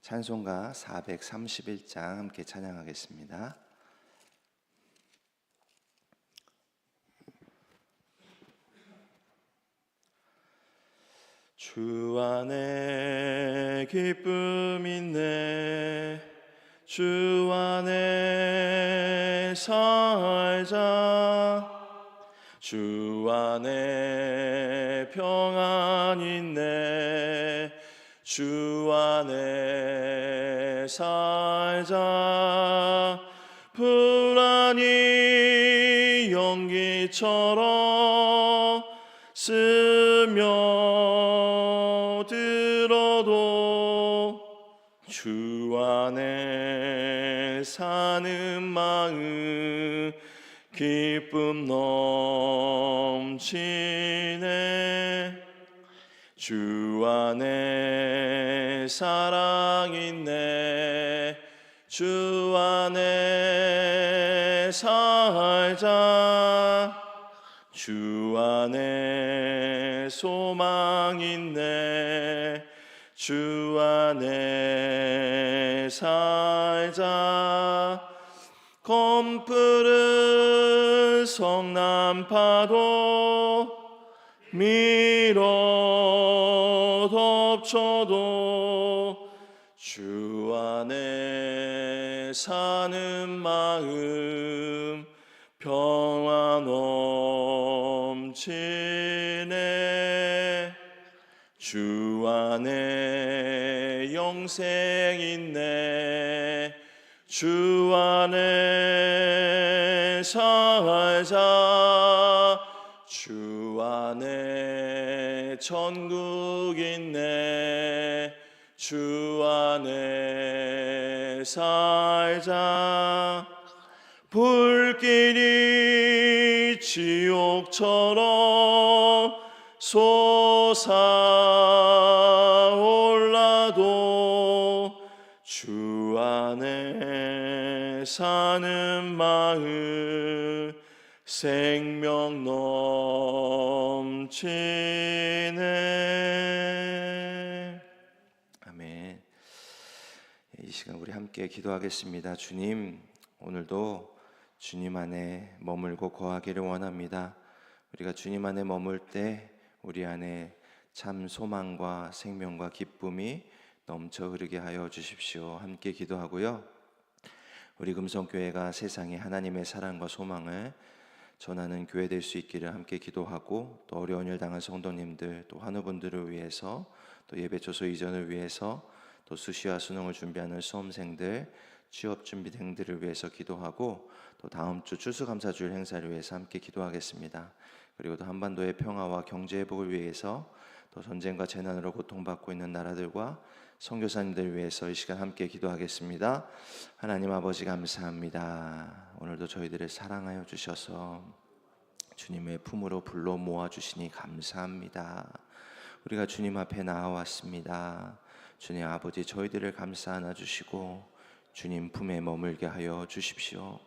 찬송가 431장 함께 찬양하겠습니다. 주 안에 기쁨 있네. 주 안에 살자. 주 안에 평안 있네 주 안에 살자. 불안이 연기처럼 스며들어도 주 안에 사는 마음 기쁨 넘치네 주 안에 사랑 있네. 주 안에 살자. 주 안에 소망 있네. 주 안에 살자. 검푸른 성남파도 밀어 덮쳐도 주 안에 사는 마음 평안 넘치네. 주 안에 영생 있네. 주 안에 살자. 주 안에 천국 있네 주 안에 살자. 불길이 지옥처럼 솟아올라도 주 안에 사는 마음 생명 넘치네. 아멘. 이 시간 우리 함께 기도하겠습니다. 주님 오늘도 주님 안에 머물고 거하기를 원합니다. 우리가 주님 안에 머물 때 우리 안에 참 소망과 생명과 기쁨이 넘쳐 흐르게 하여 주십시오. 함께 기도하고요. 우리 금성교회가 세상에 하나님의 사랑과 소망을 전하는 교회 될 수 있기를 함께 기도하고 또 어려운 일 당한 성도님들 또 환우분들을 위해서 또 예배초소 이전을 위해서 또 수시와 수능을 준비하는 수험생들 취업 준비생들을 위해서 기도하고 또 다음 주 추수감사주일 행사를 위해서 함께 기도하겠습니다. 그리고 또 한반도의 평화와 경제 회복을 위해서 또 전쟁과 재난으로 고통받고 있는 나라들과 선교사님들 위해서 이 시간 함께 기도하겠습니다. 하나님 아버지 감사합니다. 오늘도 저희들을 사랑하여 주셔서 주님의 품으로 불러 모아 주시니 감사합니다. 우리가 주님 앞에 나와왔습니다. 주님 아버지 저희들을 감싸 안아 주시고 주님 품에 머물게 하여 주십시오.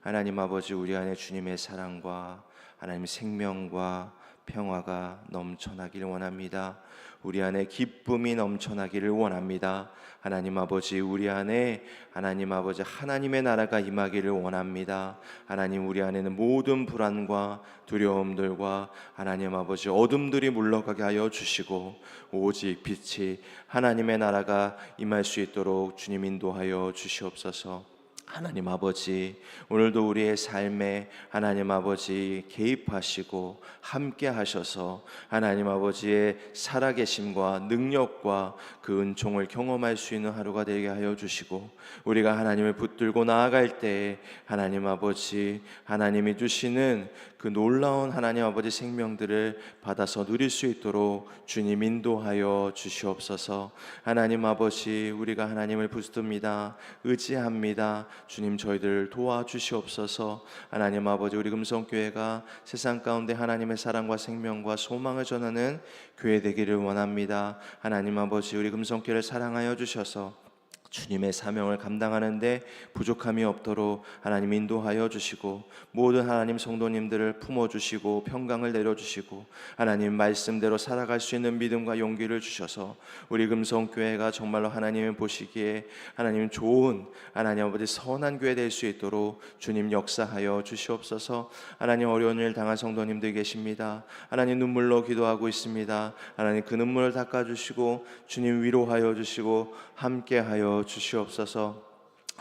하나님 아버지 우리 안에 주님의 사랑과 하나님 생명과 평화가 넘쳐나기를 원합니다. 우리 안에 기쁨이 넘쳐나기를 원합니다. 하나님 아버지 우리 안에 하나님 아버지 하나님의 나라가 임하기를 원합니다. 하나님 우리 안에는 모든 불안과 두려움들과 하나님 아버지 어둠들이 물러가게 하여 주시고 오직 빛이 하나님의 나라가 임할 수 있도록 주님 인도하여 주시옵소서. 하나님 아버지 오늘도 우리의 삶에 하나님 아버지 개입하시고 함께 하셔서 하나님 아버지의 살아계심과 능력과 그 은총을 경험할 수 있는 하루가 되게 하여 주시고 우리가 하나님을 붙들고 나아갈 때 하나님 아버지 하나님이 주시는 그 놀라운 하나님 아버지 생명들을 받아서 누릴 수 있도록 주님 인도하여 주시옵소서. 하나님 아버지 우리가 하나님을 붙듭니다. 의지합니다. 주님 저희들 도와주시옵소서. 하나님 아버지 우리 금성교회가 세상 가운데 하나님의 사랑과 생명과 소망을 전하는 교회 되기를 원합니다. 하나님 아버지 우리 금성교회를 사랑하여 주셔서 주님의 사명을 감당하는데 부족함이 없도록 하나님 인도하여 주시고 모든 하나님 성도님들을 품어 주시고 평강을 내려 주시고 하나님 말씀대로 살아갈 수 있는 믿음과 용기를 주셔서 우리 금성 교회가 정말로 하나님이 보시기에 하나님 좋은 하나님 아버지 선한 교회 될 수 있도록 주님 역사하여 주시옵소서. 하나님 어려운 일 당한 성도님들 계십니다. 하나님 눈물로 기도하고 있습니다. 하나님 그 눈물을 닦아 주시고 주님 위로하여 주시고 함께하여 주시옵소서.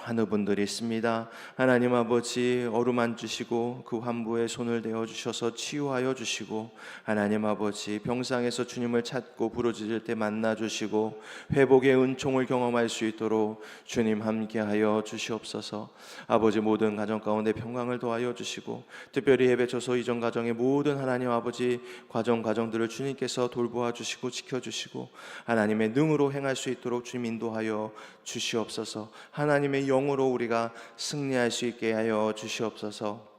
하는 분들이 있습니다. 하나님 아버지 어루만 주시고 그 환부에 손을 대어 주셔서 치유하여 주시고 하나님 아버지 병상에서 주님을 찾고 부르짖을 때 만나 주시고 회복의 은총을 경험할 수 있도록 주님 함께하여 주시옵소서. 아버지 모든 가정 가운데 평강을 도하여 주시고 특별히 예배처소 이전 가정의 모든 하나님 아버지 과정 가정들을 주님께서 돌보아 주시고 지켜 주시고 하나님의 능으로 행할 수 있도록 주님 인도하여 주시옵소서. 하나님의 영으로 우리가 승리할 수 있게 하여 주시옵소서.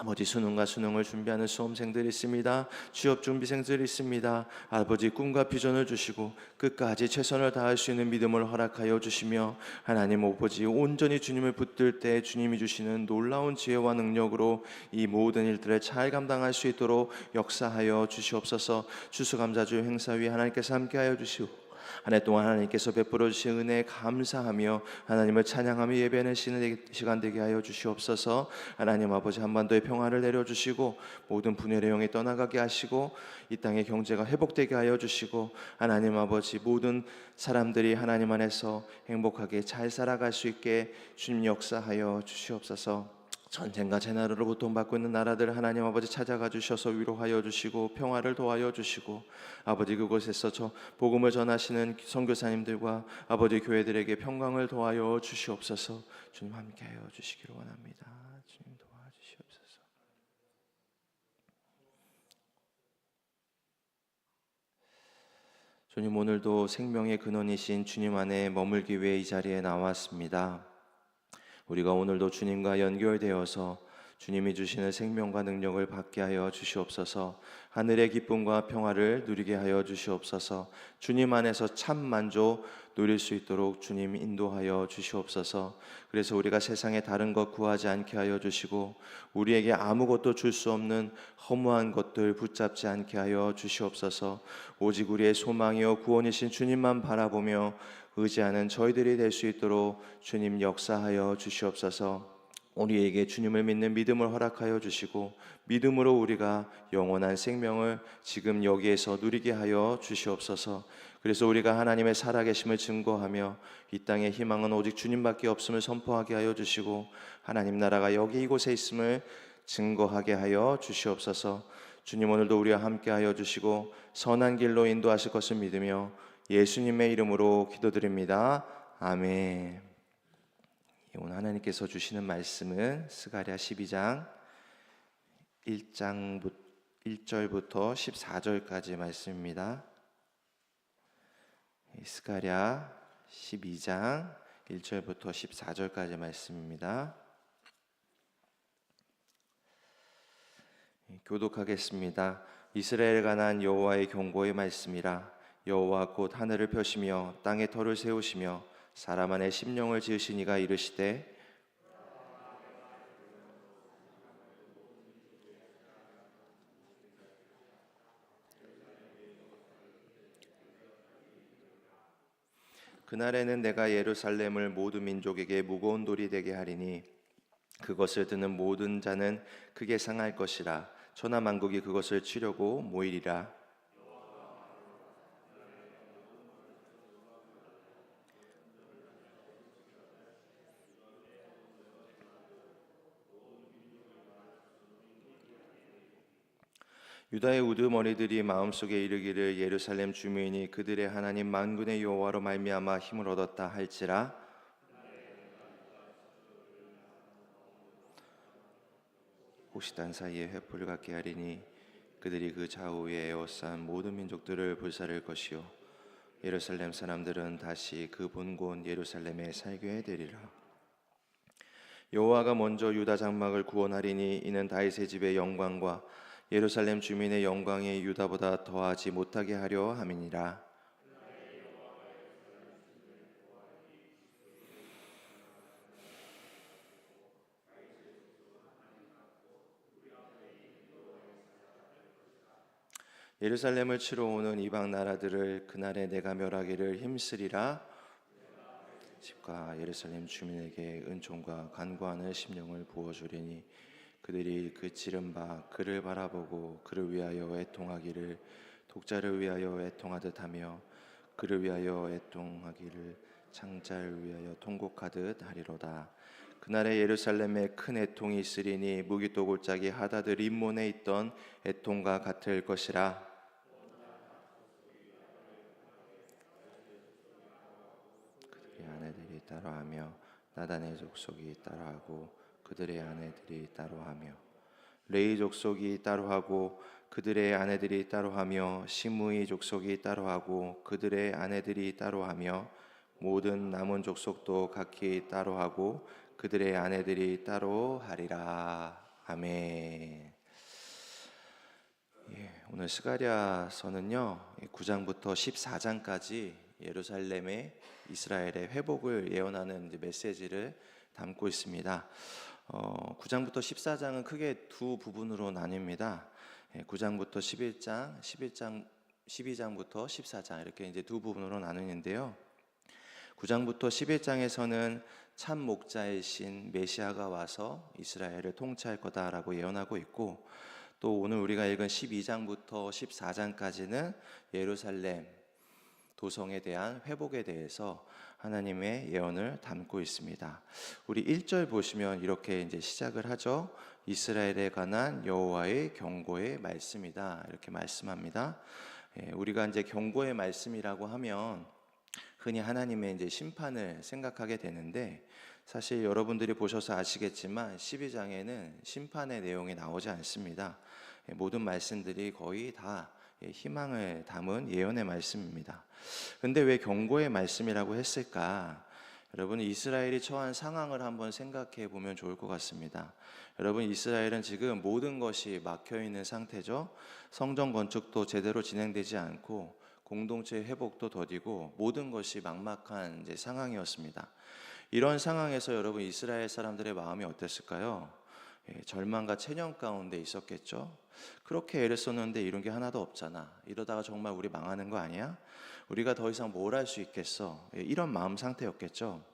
아버지 수능과 수능을 준비하는 수험생들이 있습니다. 취업 준비생들이 있습니다. 아버지 꿈과 비전을 주시고 끝까지 최선을 다할 수 있는 믿음을 허락하여 주시며 하나님 아버지 온전히 주님을 붙들 때 주님이 주시는 놀라운 지혜와 능력으로 이 모든 일들을 잘 감당할 수 있도록 역사하여 주시옵소서. 추수감사주 행사위 하나님께서 함께하여 주시고 한 해 동안 하나님께서 베풀어 주신 은혜에 감사하며 하나님을 찬양하며 예배하는 시간 되게 하여 주시옵소서. 하나님 아버지 한반도에 평화를 내려 주시고 모든 분열의 영이 떠나가게 하시고 이 땅의 경제가 회복되게 하여 주시고 하나님 아버지 모든 사람들이 하나님 안에서 행복하게 잘 살아갈 수 있게 주님 역사하여 주시옵소서. 전쟁과 재난으로 고통받고 있는 나라들 하나님 아버지 찾아가 주셔서 위로하여 주시고 평화를 도와여 주시고 아버지 그곳에서 저 복음을 전하시는 선교사님들과 아버지 교회들에게 평강을 도와여 주시옵소서. 주님 함께하여 주시기를 원합니다. 주님 도와주시옵소서. 주님 오늘도 생명의 근원이신 주님 안에 머물기 위해 이 자리에 나왔습니다. 우리가 오늘도 주님과 연결되어서 주님이 주시는 생명과 능력을 받게 하여 주시옵소서. 하늘의 기쁨과 평화를 누리게 하여 주시옵소서. 주님 안에서 참 만족 누릴 수 있도록 주님 인도하여 주시옵소서. 그래서 우리가 세상에 다른 것 구하지 않게 하여 주시고 우리에게 아무것도 줄 수 없는 허무한 것들 붙잡지 않게 하여 주시옵소서. 오직 우리의 소망이요 구원이신 주님만 바라보며 의지하는 저희들이 될 수 있도록 주님 역사하여 주시옵소서. 우리에게 주님을 믿는 믿음을 허락하여 주시고 믿음으로 우리가 영원한 생명을 지금 여기에서 누리게 하여 주시옵소서. 그래서 우리가 하나님의 살아계심을 증거하며 이 땅의 희망은 오직 주님밖에 없음을 선포하게 하여 주시고 하나님 나라가 여기 이곳에 있음을 증거하게 하여 주시옵소서. 주님 오늘도 우리와 함께 하여 주시고 선한 길로 인도하실 것을 믿으며 예수님의 이름으로 기도드립니다. 아멘. 오늘 하나님께서 주시는 말씀은 스가랴 12장 1장 1절부터 14절까지 말씀입니다. 스가랴 12장 1절부터 14절까지 말씀입니다. 교독하겠습니다. 이스라엘 관한 여호와의 경고의 말씀이라 여호와 곧 하늘을 펴시며 땅에 터를 세우시며 사람 안에 심령을 지으신 이가 이르시되 그날에는 내가 예루살렘을 모든 민족에게 무거운 돌이 되게 하리니 그것을 드는 모든 자는 크게 상할 것이라. 천하 만국이 그것을 치려고 모이리라 유다의 우두머리들이 마음속에 이르기를 예루살렘 주민이 그들의 하나님 만군의 여호와로 말미암아 힘을 얻었다 할지라. 혹시 딴 사이에 회포를 갖게 하리니 그들이 그 좌우에 에워싼 모든 민족들을 불사를 것이요. 예루살렘 사람들은 다시 그 본곳 예루살렘에 살게 되리라. 여호와가 먼저 유다 장막을 구원하리니 이는 다윗의 집의 영광과 예루살렘 주민의 영광이 유다보다 더하지 못하게 하려 함이니라. 예루살렘을 치러 오는 이방 나라들을 그날에 내가 멸하기를 힘쓰리라. 집과 예루살렘 주민에게 은총과 간구하는 심령을 부어 주리니 그들이 그 지른 바 그를 바라보고 그를 위하여 애통하기를 독자를 위하여 애통하듯 하며 그를 위하여 애통하기를 창자를 위하여 통곡하듯 하리로다. 그날에 예루살렘에 큰 애통이 있으리니 무기도 골짜기 하다들 인문에 있던 애통과 같을 것이라. 그들의 아내들이 따라하며 나단의 족속이 따라하고 그들의 아내들이 따라하며 레이 족속이 따라하고 그들의 아내들이 따라하며 시므이 족속이 따라하고 그들의 아내들이 따라하며 모든 남은 족속도 각기 따라하고 그들의 아내들이 따로 하리라 아멘. 예, 오늘 스가랴서는요 9장부터 14장까지 예루살렘의 이스라엘의 회복을 예언하는 메시지를 담고 있습니다. 어, 9장부터 14장은 크게 두 부분으로 나뉩니다. 예, 9장부터 11장, 11장, 12장부터 14장 이렇게 이제 두 부분으로 나누는데요. 9장부터 11장에서는 참 목자이신 메시아가 와서 이스라엘을 통치할 거다라고 예언하고 있고 또 오늘 우리가 읽은 12장부터 14장까지는 예루살렘 도성에 대한 회복에 대해서 하나님의 예언을 담고 있습니다. 우리 1절 보시면 이렇게 이제 시작을 하죠. 이스라엘에 관한 여호와의 경고의 말씀이다. 이렇게 말씀합니다. 예, 우리가 이제 경고의 말씀이라고 하면 흔히 하나님의 이제 심판을 생각하게 되는데 사실 여러분들이 보셔서 아시겠지만 12장에는 심판의 내용이 나오지 않습니다. 예, 모든 말씀들이 거의 다 예, 희망을 담은 예언의 말씀입니다. 근데 왜 경고의 말씀이라고 했을까? 여러분 이스라엘이 처한 상황을 한번 생각해 보면 좋을 것 같습니다. 여러분 이스라엘은 지금 모든 것이 막혀 있는 상태죠. 성전 건축도 제대로 진행되지 않고 공동체 회복도 더디고 모든 것이 막막한 상황이었습니다. 이런 상황에서 여러분 이스라엘 사람들의 마음이 어땠을까요? 예, 절망과 체념 가운데 있었겠죠. 그렇게 애를 썼는데 이런 게 하나도 없잖아. 이러다가 정말 우리 망하는 거 아니야? 우리가 더 이상 뭘 할 수 있겠어? 예, 이런 마음 상태였겠죠.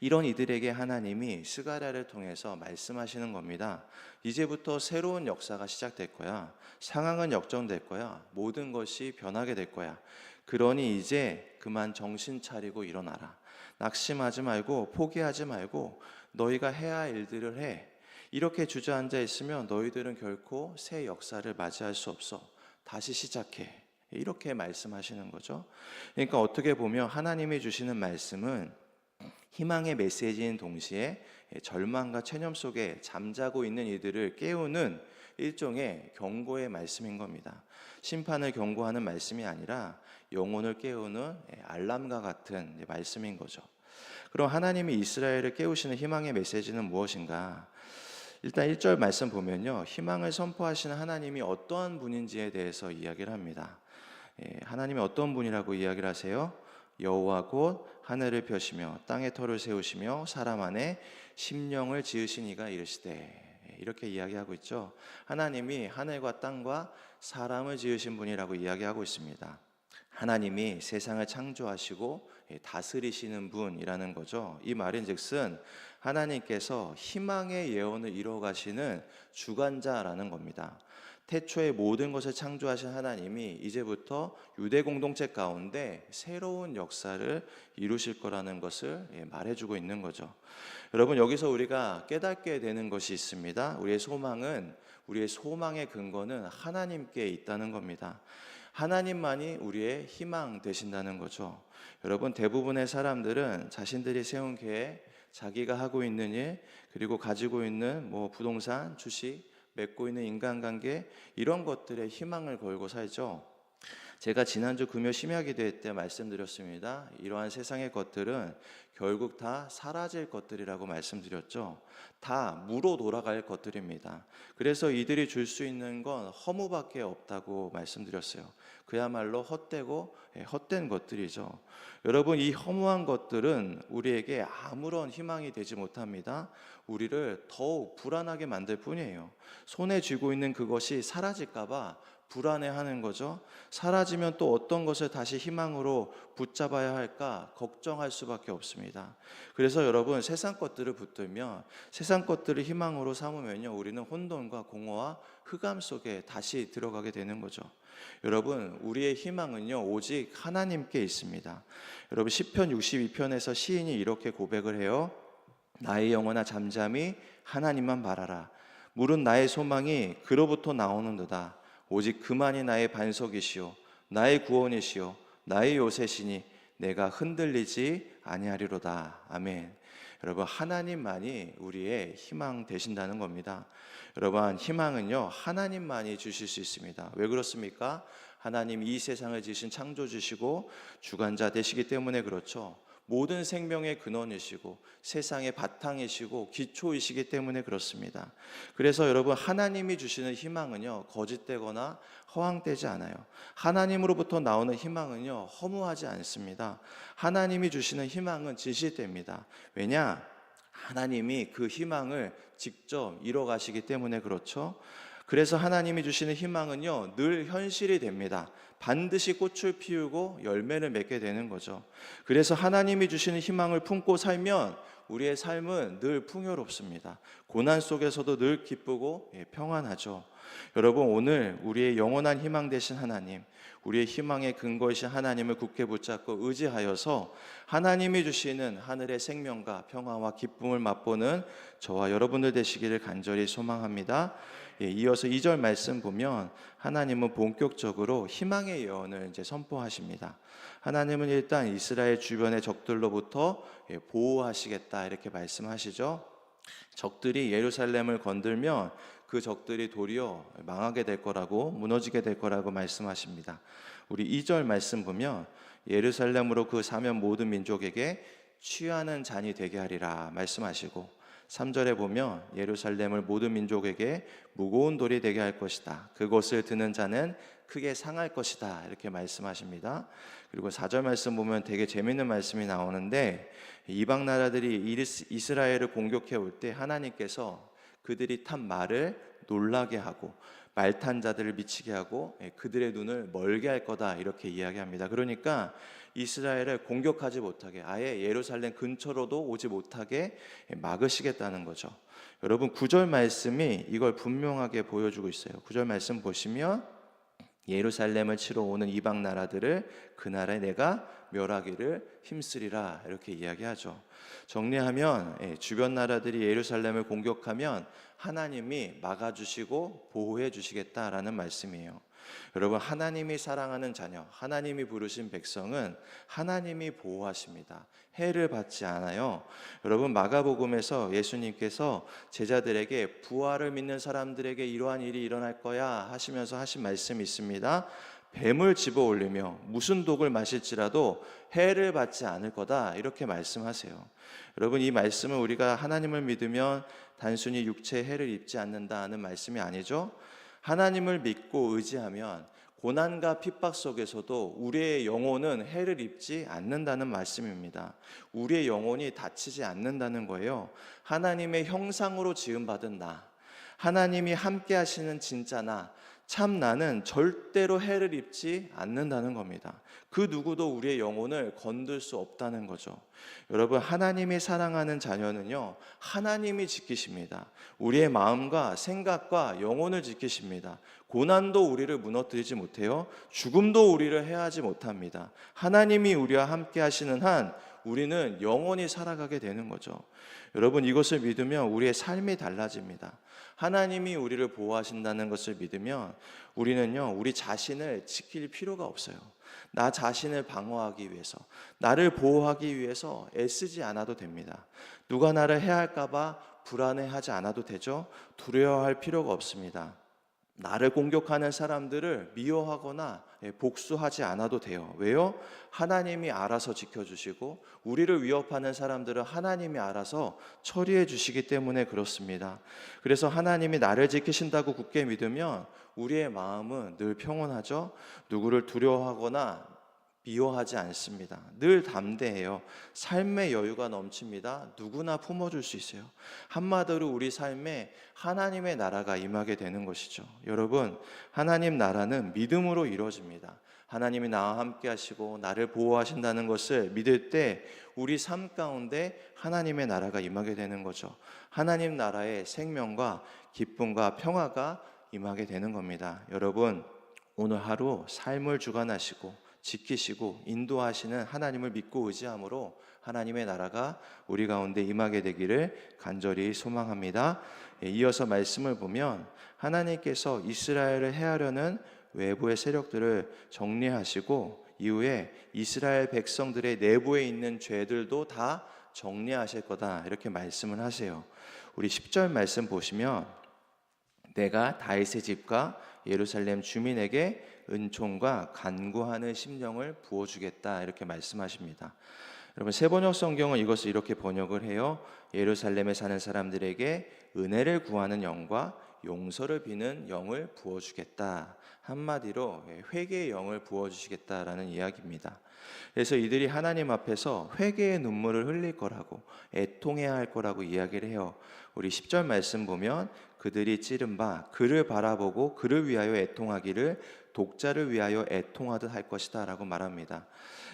이런 이들에게 하나님이 스가랴를 통해서 말씀하시는 겁니다. 이제부터 새로운 역사가 시작될 거야. 상황은 역전될 거야. 모든 것이 변하게 될 거야. 그러니 이제 그만 정신 차리고 일어나라. 낙심하지 말고 포기하지 말고 너희가 해야 할 일들을 해. 이렇게 주저앉아 있으면 너희들은 결코 새 역사를 맞이할 수 없어. 다시 시작해. 이렇게 말씀하시는 거죠. 그러니까 어떻게 보면 하나님이 주시는 말씀은 희망의 메시지인 동시에 절망과 체념 속에 잠자고 있는 이들을 깨우는 일종의 경고의 말씀인 겁니다. 심판을 경고하는 말씀이 아니라 영혼을 깨우는 알람과 같은 말씀인 거죠. 그럼 하나님이 이스라엘을 깨우시는 희망의 메시지는 무엇인가? 일단 1절 말씀 보면요. 희망을 선포하시는 하나님이 어떠한 분인지에 대해서 이야기를 합니다. 예, 하나님이 어떤 분이라고 이야기를 하세요? 여호와 곧 하늘을 펴시며 땅에 터를 세우시며 사람 안에 심령을 지으신 이가 이르시되 예, 이렇게 이야기하고 있죠. 하나님이 하늘과 땅과 사람을 지으신 분이라고 이야기하고 있습니다. 하나님이 세상을 창조하시고 예, 다스리시는 분이라는 거죠. 이 말인즉슨 하나님께서 희망의 예언을 이루어 가시는 주관자라는 겁니다. 태초에 모든 것을 창조하신 하나님이 이제부터 유대 공동체 가운데 새로운 역사를 이루실 거라는 것을 예, 말해주고 있는 거죠. 여러분 여기서 우리가 깨닫게 되는 것이 있습니다. 우리의 소망은 우리의 소망의 근거는 하나님께 있다는 겁니다. 하나님만이 우리의 희망 되신다는 거죠. 여러분 대부분의 사람들은 자신들이 세운 계획, 자기가 하고 있는 일, 그리고 가지고 있는 뭐 부동산, 주식, 맺고 있는 인간관계 이런 것들에 희망을 걸고 살죠. 제가 지난주 금요 심야기도회 때 말씀드렸습니다. 이러한 세상의 것들은 결국 다 사라질 것들이라고 말씀드렸죠. 다 무로 돌아갈 것들입니다. 그래서 이들이 줄 수 있는 건 허무밖에 없다고 말씀드렸어요. 그야말로 헛되고 예, 헛된 것들이죠. 여러분 이 허무한 것들은 우리에게 아무런 희망이 되지 못합니다. 우리를 더욱 불안하게 만들 뿐이에요. 손에 쥐고 있는 그것이 사라질까봐 불안해하는 거죠. 사라지면 또 어떤 것을 다시 희망으로 붙잡아야 할까 걱정할 수밖에 없습니다. 그래서 여러분 세상 것들을 붙들면 세상 것들을 희망으로 삼으면요 우리는 혼돈과 공허와 흑암 속에 다시 들어가게 되는 거죠. 여러분 우리의 희망은요 오직 하나님께 있습니다. 여러분 시편 62편에서 시인이 이렇게 고백을 해요. 나의 영혼아 잠잠히 하나님만 바라라. 물은 나의 소망이 그로부터 나오는도다. 오직 그만이 나의 반석이시요 나의 구원이시요 나의 요새시니 내가 흔들리지 아니하리로다. 아멘. 여러분 하나님만이 우리의 희망 되신다는 겁니다. 여러분 희망은요 하나님만이 주실 수 있습니다. 왜 그렇습니까? 하나님 이 세상을 지으신 창조주시고 주관자 되시기 때문에 그렇죠. 모든 생명의 근원이시고 세상의 바탕이시고 기초이시기 때문에 그렇습니다. 그래서 여러분 하나님이 주시는 희망은요 거짓되거나 허황되지 않아요. 하나님으로부터 나오는 희망은요 허무하지 않습니다. 하나님이 주시는 희망은 진실됩니다. 왜냐? 하나님이 그 희망을 직접 이뤄 가시기 때문에 그렇죠. 그래서 하나님이 주시는 희망은요 늘 현실이 됩니다. 반드시 꽃을 피우고 열매를 맺게 되는 거죠. 그래서 하나님이 주시는 희망을 품고 살면 우리의 삶은 늘 풍요롭습니다. 고난 속에서도 늘 기쁘고 예, 평안하죠. 여러분 오늘 우리의 영원한 희망 되신 하나님, 우리의 희망의 근거이신 하나님을 굳게 붙잡고 의지하여서 하나님이 주시는 하늘의 생명과 평화와 기쁨을 맛보는 저와 여러분들 되시기를 간절히 소망합니다. 예, 이어서 2절 말씀 보면 하나님은 본격적으로 희망의 예언을 이제 선포하십니다. 하나님은 일단 이스라엘 주변의 적들로부터 예, 보호하시겠다 이렇게 말씀하시죠. 적들이 예루살렘을 건들면 그 적들이 도리어 망하게 될 거라고 무너지게 될 거라고 말씀하십니다. 우리 2절 말씀 보면 예루살렘으로 그 사면 모든 민족에게 취하는 잔이 되게 하리라 말씀하시고 3절에 보면 예루살렘을 모든 민족에게 무거운 돌이 되게 할 것이다. 그것을 드는 자는 크게 상할 것이다. 이렇게 말씀하십니다. 그리고 4절 말씀 보면 되게 재밌는 말씀이 나오는데 이방 나라들이 이스라엘을 공격해 올 때 하나님께서 그들이 탄 말을 놀라게 하고 말탄 자들을 미치게 하고 예, 그들의 눈을 멀게 할 거다 이렇게 이야기합니다. 그러니까 이스라엘을 공격하지 못하게 아예 예루살렘 근처로도 오지 못하게 막으시겠다는 거죠. 여러분 구절 말씀이 이걸 분명하게 보여주고 있어요. 구절 말씀 보시면 예루살렘을 치러 오는 이방 나라들을 그날에 내가 멸하기를 힘쓰리라 이렇게 이야기하죠. 정리하면 예, 주변 나라들이 예루살렘을 공격하면 하나님이 막아주시고 보호해 주시겠다라는 말씀이에요. 여러분 하나님이 사랑하는 자녀, 하나님이 부르신 백성은 하나님이 보호하십니다. 해를 받지 않아요. 여러분 마가복음에서 예수님께서 제자들에게 부활을 믿는 사람들에게 이러한 일이 일어날 거야 하시면서 하신 말씀이 있습니다. 뱀을 집어 올리며 무슨 독을 마실지라도 해를 받지 않을 거다 이렇게 말씀하세요. 여러분 이 말씀은 우리가 하나님을 믿으면 단순히 육체의 해를 입지 않는다는 말씀이 아니죠. 하나님을 믿고 의지하면 고난과 핍박 속에서도 우리의 영혼은 해를 입지 않는다는 말씀입니다. 우리의 영혼이 다치지 않는다는 거예요. 하나님의 형상으로 지음받은 나, 하나님이 함께 하시는 진짜 나, 참 나는 절대로 해를 입지 않는다는 겁니다. 그 누구도 우리의 영혼을 건들 수 없다는 거죠. 여러분, 하나님이 사랑하는 자녀는요, 하나님이 지키십니다. 우리의 마음과 생각과 영혼을 지키십니다. 고난도 우리를 무너뜨리지 못해요. 죽음도 우리를 해하지 못합니다. 하나님이 우리와 함께 하시는 한 우리는 영원히 살아가게 되는 거죠. 여러분, 이것을 믿으면 우리의 삶이 달라집니다. 하나님이 우리를 보호하신다는 것을 믿으면 우리는요, 우리 자신을 지킬 필요가 없어요. 나 자신을 방어하기 위해서, 나를 보호하기 위해서 애쓰지 않아도 됩니다. 누가 나를 해할까봐 불안해하지 않아도 되죠? 두려워할 필요가 없습니다. 나를 공격하는 사람들을 미워하거나 예, 복수하지 않아도 돼요. 왜요? 하나님이 알아서 지켜주시고 우리를 위협하는 사람들은 하나님이 알아서 처리해 주시기 때문에 그렇습니다. 그래서 하나님이 나를 지키신다고 굳게 믿으면 우리의 마음은 늘 평온하죠. 누구를 두려워하거나 미워하지 않습니다. 늘 담대해요. 삶의 여유가 넘칩니다. 누구나 품어줄 수 있어요. 한마디로 우리 삶에 하나님의 나라가 임하게 되는 것이죠. 여러분, 하나님 나라는 믿음으로 이루어집니다. 하나님이 나와 함께 하시고 나를 보호하신다는 것을 믿을 때 우리 삶 가운데 하나님의 나라가 임하게 되는 거죠. 하나님 나라의 생명과 기쁨과 평화가 임하게 되는 겁니다. 여러분, 오늘 하루 삶을 주관하시고 지키시고 인도하시는 하나님을 믿고 의지함으로 하나님의 나라가 우리 가운데 임하게 되기를 간절히 소망합니다. 예, 이어서 말씀을 보면 하나님께서 이스라엘을 해하려는 외부의 세력들을 정리하시고 이후에 이스라엘 백성들의 내부에 있는 죄들도 다 정리하실 거다 이렇게 말씀을 하세요. 우리 10절 말씀 보시면 내가 다윗의 집과 예루살렘 주민에게 은총과 간구하는 심령을 부어 주겠다 이렇게 말씀하십니다. 여러분 세번역 성경은 이것을 이렇게 번역을 해요. 예루살렘에 사는 사람들에게 은혜를 구하는 영과 용서를 비는 영을 부어주겠다. 한마디로 회개의 영을 부어주시겠다라는 이야기입니다. 그래서 이들이 하나님 앞에서 회개의 눈물을 흘릴 거라고 애통해야 할 거라고 이야기를 해요. 우리 10절 말씀 보면 그들이 찌른 바 그를 바라보고 그를 위하여 애통하기를 독자를 위하여 애통하듯 할 것이다 라고 말합니다.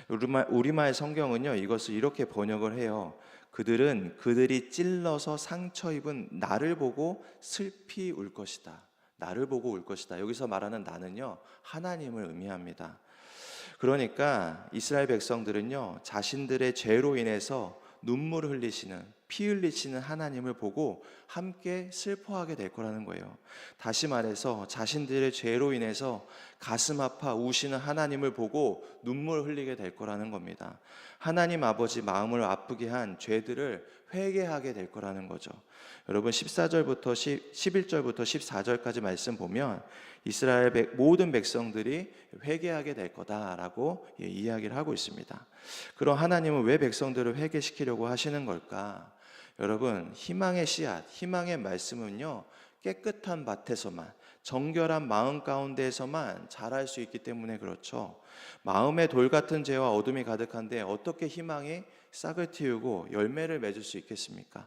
우리말, 우리말 성경은요 이것을 이렇게 번역을 해요. 그들은 그들이 찔러서 상처 입은 나를 보고 슬피 울 것이다. 나를 보고 울 것이다. 여기서 말하는 나는요 하나님을 의미합니다. 그러니까 이스라엘 백성들은요 자신들의 죄로 인해서 눈물을 흘리시는 피 흘리시는 하나님을 보고 함께 슬퍼하게 될 거라는 거예요. 다시 말해서 자신들의 죄로 인해서 가슴 아파 우시는 하나님을 보고 눈물 흘리게 될 거라는 겁니다. 하나님 아버지 마음을 아프게 한 죄들을 회개하게 될 거라는 거죠. 여러분 14절부터 11절부터 14절까지 말씀 보면 이스라엘 백, 모든 백성들이 회개하게 될 거다라고 예, 이야기를 하고 있습니다. 그럼 하나님은 왜 백성들을 회개시키려고 하시는 걸까? 여러분 희망의 씨앗, 희망의 말씀은요 깨끗한 밭에서만 정결한 마음 가운데에서만 자랄 수 있기 때문에 그렇죠. 마음에 돌 같은 죄와 어둠이 가득한데 어떻게 희망이 싹을 틔우고 열매를 맺을 수 있겠습니까?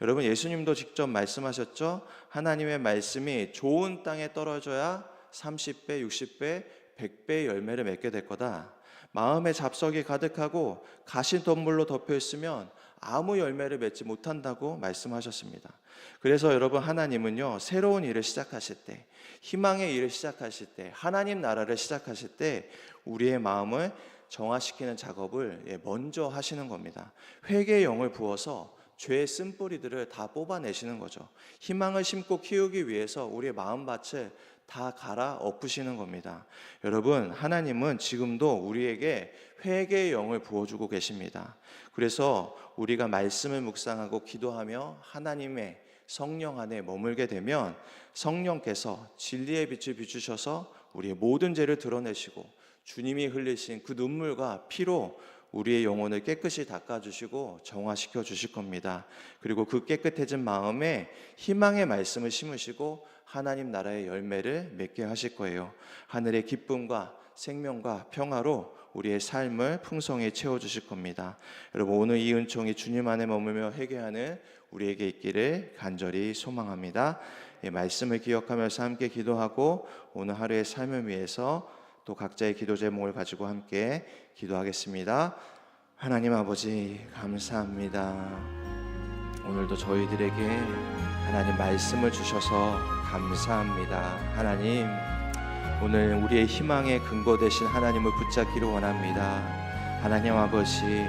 여러분 예수님도 직접 말씀하셨죠. 하나님의 말씀이 좋은 땅에 떨어져야 30배, 60배, 100배의 열매를 맺게 될 거다. 마음에 잡석이 가득하고 가시 덤불로 덮여 있으면 아무 열매를 맺지 못한다고 말씀하셨습니다. 그래서 여러분 하나님은요 새로운 일을 시작하실 때 희망의 일을 시작하실 때 하나님 나라를 시작하실 때 우리의 마음을 정화시키는 작업을 예, 먼저 하시는 겁니다. 회개의 영을 부어서 죄의 쓴뿌리들을 다 뽑아내시는 거죠. 희망을 심고 키우기 위해서 우리의 마음밭을 다 갈아 엎으시는 겁니다. 여러분, 하나님은 지금도 우리에게 회개의 영을 부어주고 계십니다. 그래서 우리가 말씀을 묵상하고 기도하며 하나님의 성령 안에 머물게 되면 성령께서 진리의 빛을 비추셔서 우리의 모든 죄를 드러내시고 주님이 흘리신 그 눈물과 피로 우리의 영혼을 깨끗이 닦아주시고 정화시켜 주실 겁니다. 그리고 그 깨끗해진 마음에 희망의 말씀을 심으시고 하나님 나라의 열매를 맺게 하실 거예요. 하늘의 기쁨과 생명과 평화로 우리의 삶을 풍성히 채워 주실 겁니다. 여러분 오늘 이 은총이 주님 안에 머물며 회개하는 우리에게 있기를 간절히 소망합니다. 예, 말씀을 기억하면서 함께 기도하고 오늘 하루의 삶을 위해서 또 각자의 기도 제목을 가지고 함께 기도하겠습니다. 하나님 아버지 감사합니다. 오늘도 저희들에게 하나님 말씀을 주셔서 감사합니다. 하나님 오늘 우리의 희망의 근거 되신 하나님을 붙잡기를 원합니다. 하나님 아버지